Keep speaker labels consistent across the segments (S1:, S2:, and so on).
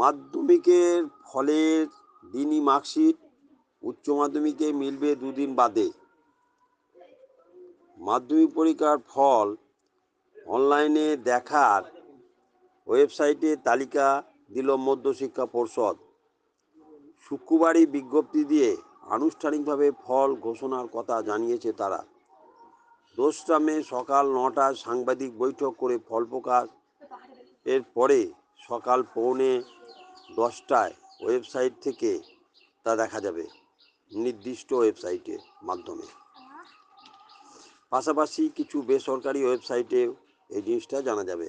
S1: মাধ্যমিকের ফলের দিনই মার্কশিট, উচ্চ মাধ্যমিকে মিলবে দুদিন বাদে। মাধ্যমিক পরীক্ষার ফল অনলাইনে দেখার ওয়েবসাইটে তালিকা দিল মধ্যশিক্ষা পর্ষদ। শুক্রবারই বিজ্ঞপ্তি দিয়ে আনুষ্ঠানিকভাবে ফল ঘোষণার কথা জানিয়েছে তারা। দোসরা মে সকাল নটায় সাংবাদিক বৈঠক করে ফল প্রকাশ। এর পরে সকাল পৌনে দশটায় ওয়েবসাইট থেকে তা দেখা যাবে, নির্দিষ্ট ওয়েবসাইটের মাধ্যমে। পাশাপাশি কিছু বেসরকারি ওয়েবসাইটে এই জিনিসটা জানা যাবে।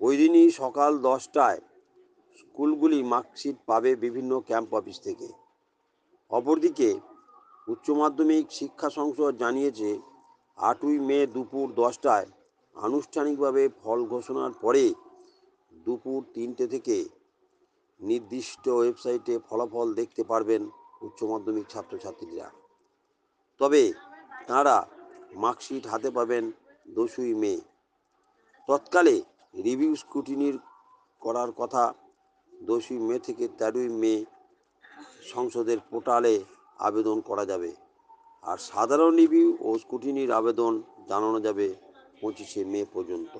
S1: ওই দিনই সকাল দশটায় স্কুলগুলি মার্কশিট পাবে বিভিন্ন ক্যাম্প অফিস থেকে। অপরদিকে উচ্চ মাধ্যমিক শিক্ষা সংসদ জানিয়েছে, আটই মে দুপুর দশটায় আনুষ্ঠানিকভাবে ফল ঘোষণার পরে দুপুর তিনটে থেকে নির্দিষ্ট ওয়েবসাইটে ফলাফল দেখতে পারবেন উচ্চ মাধ্যমিক ছাত্রছাত্রীরা। তবে তাঁরা মার্কশিট হাতে পাবেন দশই মে। তৎকালে রিভিউ স্ক্রুটিনির করার কথা দশই মে থেকে তেরোই মে সংসদের পোর্টালে আবেদন করা যাবে আর সাধারণ রিভিউ ও স্ক্রুটিনির আবেদন জানানো যাবে পঁচিশে মে পর্যন্ত।